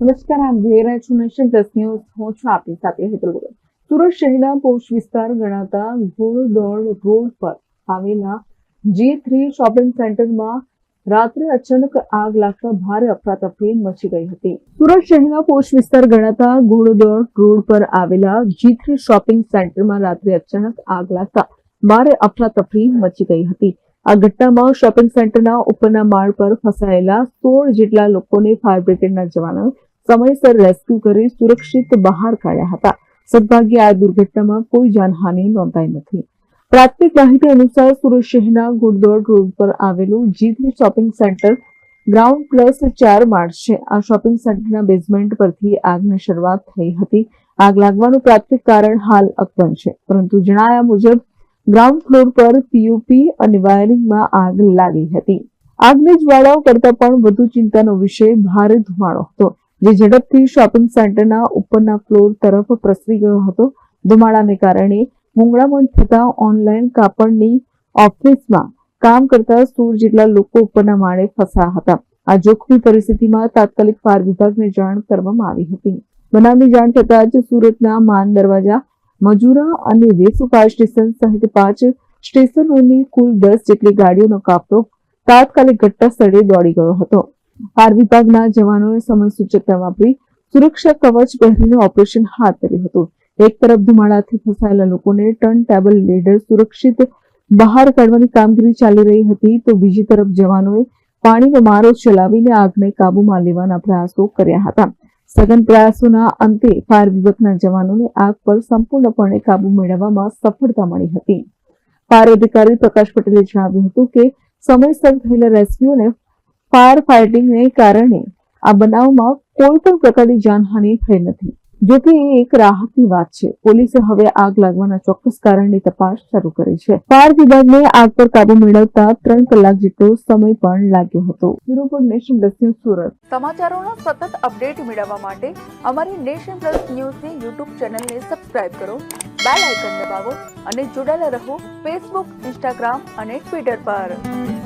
નમસ્કાર આપ જોઈ રહ્યા છો નેશન પ્લસ ન્યૂઝ. હું છું આપની સાથે હેતલ સુરત શહેરના પોષ વિસ્તાર ગણાતા ઘોડદોડ રોડ પર આવેલા જી થ્રી શોપિંગ સેન્ટરમાં રાત્રે અચાનક આગ લાગતા ભારે અફરાતફરી મચી ગઈ હતી. સુરત શહેરના પોષ વિસ્તાર ગણાતા ઘોડદોડ રોડ પર આવેલા જી થ્રી શોપિંગ સેન્ટરમાં રાત્રે અચાનક આગ લાગતા ભારે અફરાતફરી મચી ગઈ હતી. આ ઘટનામાં શોપિંગ સેન્ટરના ઉપરના માળ પર ફસાયેલા સોળ જેટલા લોકોને ફાયર બ્રિગેડના જવાનોએ સમયસર રેસ્ક્યુ કરી સુરક્ષિત બહાર કાઢ્યા હતા. સદભાગ્યે આ દુર્ઘટનામાં કોઈ જાનહાનિ નોંધાઈ નથી. પ્રાથમિક માહિતી અનુસાર સુરત શહેરના ગુડદોડ રોડ પર આવેલું જીતની શોપિંગ સેન્ટર ગ્રાઉન્ડ પ્લસ ચાર માળ છે. આ શોપિંગ સેન્ટરના બેઝમેન્ટ પરથી આગની શરૂઆત થઈ હતી. આગ લાગવાનું પ્રાથમિક કારણ હાલ અકબંધ છે. પરંતુ જણાયા મુજબ, ગ્રાઉન્ડ ફ્લોર પર પીયુપી અને વાયરિંગમાં આગ લાગી હતી. આગની જ્વાળાઓ કરતા પણ વધુ ચિંતાનો વિષય ભારે ધુમાડો હતો. જે ઝડપથી શોપિંગ સેન્ટરના ઉપરના ફ્લોર તરફ પ્રસરી ગયો હતો. ધુમાડાને કારણે મૂંગળામણ થતા ઓનલાઈન કાપડની ઓફિસમાં કામ કરતા સોળ જેટલા લોકો ઉપરના માળે ફસાયા હતા. આ જોખમી પરિસ્થિતિમાં તાત્કાલિક ફાયર વિભાગને જાણ કરવામાં આવી હતી. બનાવની જાણ થતાં જ સુરતના માન દરવાજા, મજુરા અને વેસુ સ્ટેશન સહિત પાંચ સ્ટેશનોની કુલ દસ જેટલી ગાડીઓનો કાફલો તાત્કાલિક ઘટના સ્થળે દોડી ગયો હતો. ફાયર વિભાગના જવાનોએ સમય સૂચકતા વાપરી સુરક્ષા કવચ પહેરીને ઓપરેશન હાથ ધર્યું હતું. એક તરફ ધુમાડાથી ફસાયેલા લોકોને ટર્ન ટેબલ લેડર સુરક્ષિત બહાર કાઢવાની કામગીરી ચાલી રહી હતી તો બીજી તરફ જવાનોએ પાણીનો મારો ચલાવીને આગને કાબૂમાં લેવાના પ્રયાસો કર્યા હતા. સઘન પ્રયાસોના અંતે ફાયર વિભાગના જવાનોને આગ પર સંપૂર્ણપણે કાબુ મેળવવામાં સફળતા મળી હતી. ફાયર અધિકારી પ્રકાશ પટેલે જણાવ્યું હતું કે સમયસર થયેલા રેસ્ક્યુ અને ફાયર ફાઇટિંગને કારણે આ બનાવમાં કોઈ પણ પ્રકારની જાનહાનિ થઈ નથી. જો કે એ એક રાહતની વાત છે. પોલીસે હવે આગ લાગવાના ચોક્કસ કારણની તપાસ શરૂ કરી છે. ફાયર વિભાગને આગ પર કાબુ મેળવતા ત્રણ કલાક જેટલો સમય પણ લાગ્યો હતો. Bureau Nation Plus News Surat. સમાચારોનો સતત અપડેટ મેળવવા માટે અમારી નેશન પ્લસ ન્યૂઝની યુટ્યુબ ચેનલને સબસ્ક્રાઇબ કરો, બેલ આઇકન દબાવો અને જોડાયેલા રહો ફેસબુક, ઇન્સ્ટાગ્રામ અને ટ્વિટર પર.